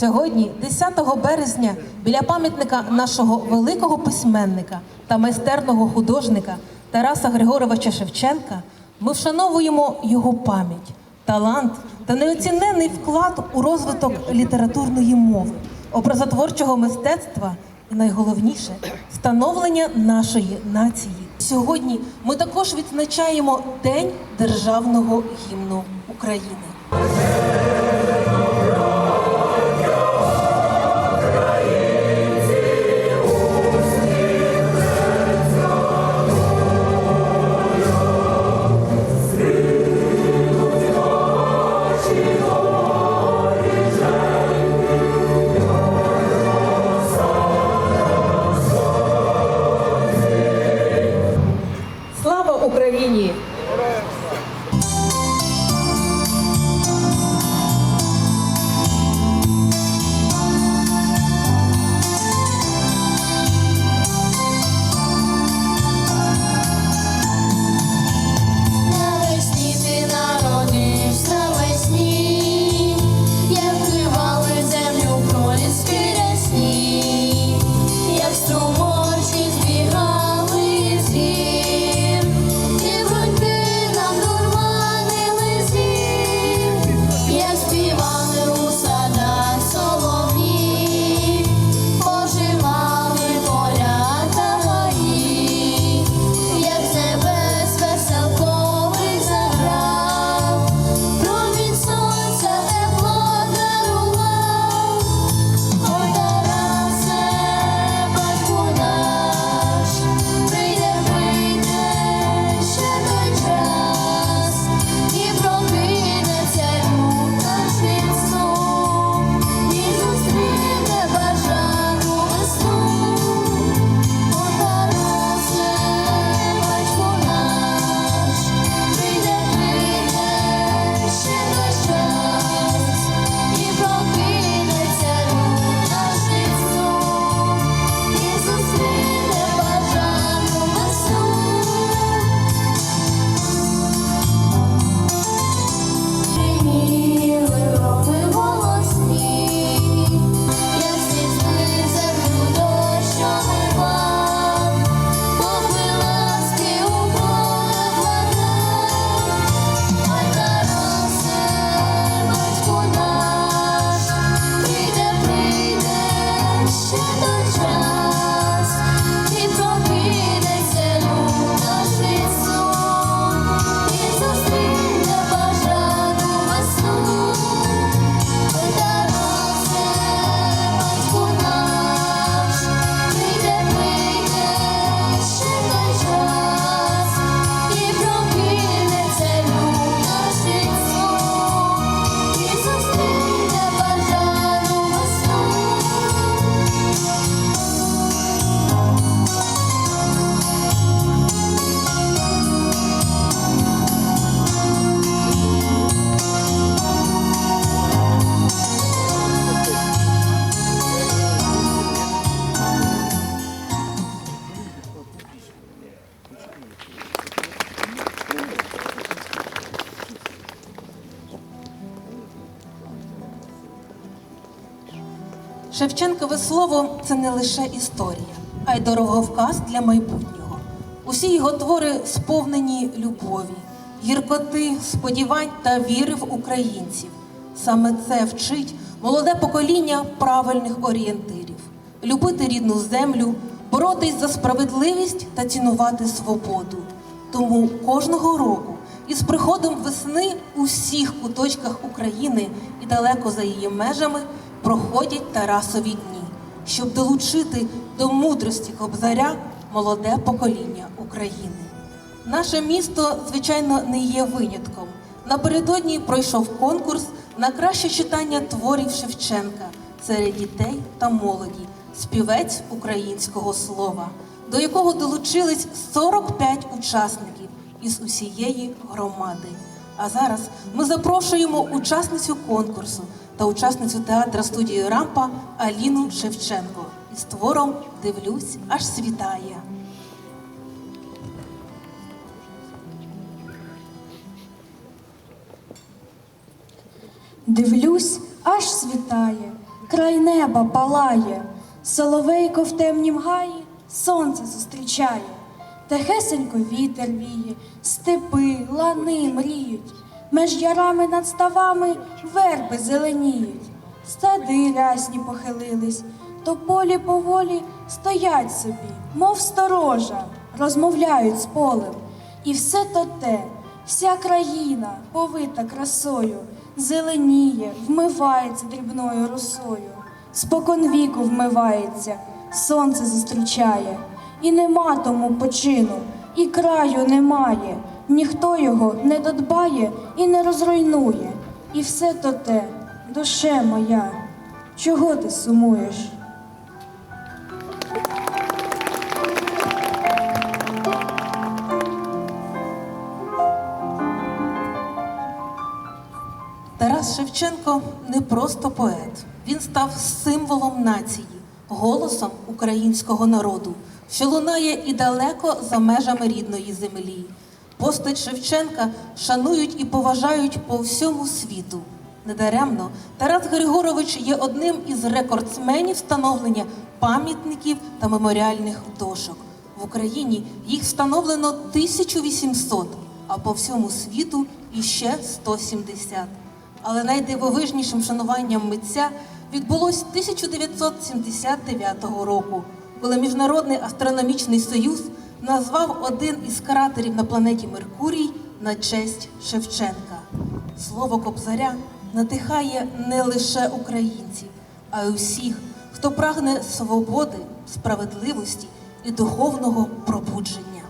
Сьогодні, 10 березня, біля пам'ятника нашого великого письменника та майстерного художника Тараса Григоровича Шевченка, ми вшановуємо його пам'ять, талант та неоцінений вклад у розвиток літературної мови, образотворчого мистецтва і найголовніше становлення нашої нації. Сьогодні ми також відзначаємо День державного гімну України. Шевченкове слово це не лише історія, а й дороговказ для майбутнього. Усі його твори сповнені любові, гіркоти, сподівань та віри в українців. Саме це вчить молоде покоління правильних орієнтирів: любити рідну землю, боротись за справедливість та цінувати свободу. Тому кожного року із приходом весни у всіх куточках України і далеко за її межами проходять Тарасові дні, щоб долучити до мудрості Кобзаря молоде покоління України. Наше місто, звичайно, не є винятком. Напередодні пройшов конкурс на краще читання творів Шевченка серед дітей та молоді, співець українського слова, до якого долучились 45 учасників із усієї громади. А зараз ми запрошуємо учасницю конкурсу та учасницю театра студії Рампа Аліну Шевченко із твором Дивлюсь, аж світає. Дивлюсь, аж світає, край неба палає, соловейко в темнім гаї сонце зустрічає, тихесенько вітер віє, степи, лани мріють, меж ярами над ставами верби зеленіють, стади рясні похилились, то полі поволі стоять собі, мов сторожа, розмовляють з полем. І все то те, вся країна повита красою, зеленіє, вмивається дрібною росою, спокон віку вмивається, сонце зустрічає, і нема тому почину, і краю немає, ніхто його не додбає і не розруйнує. І все то те, душе моя, чого ти сумуєш? Тарас Шевченко не просто поет. Він став символом нації, голосом українського народу, що лунає і далеко за межами рідної землі. Постать Шевченка шанують і поважають по всьому світу. Недаремно Тарас Григорович є одним із рекордсменів встановлення пам'ятників та меморіальних дошок. В Україні їх встановлено 1800, а по всьому світу іще 170. Але найдивовижнішим шануванням митця відбулось 1979 року, коли Міжнародний астрономічний союз назвав один із кратерів на планеті Меркурій на честь Шевченка. Слово Кобзаря надихає не лише українців, а й усіх, хто прагне свободи, справедливості і духовного пробудження.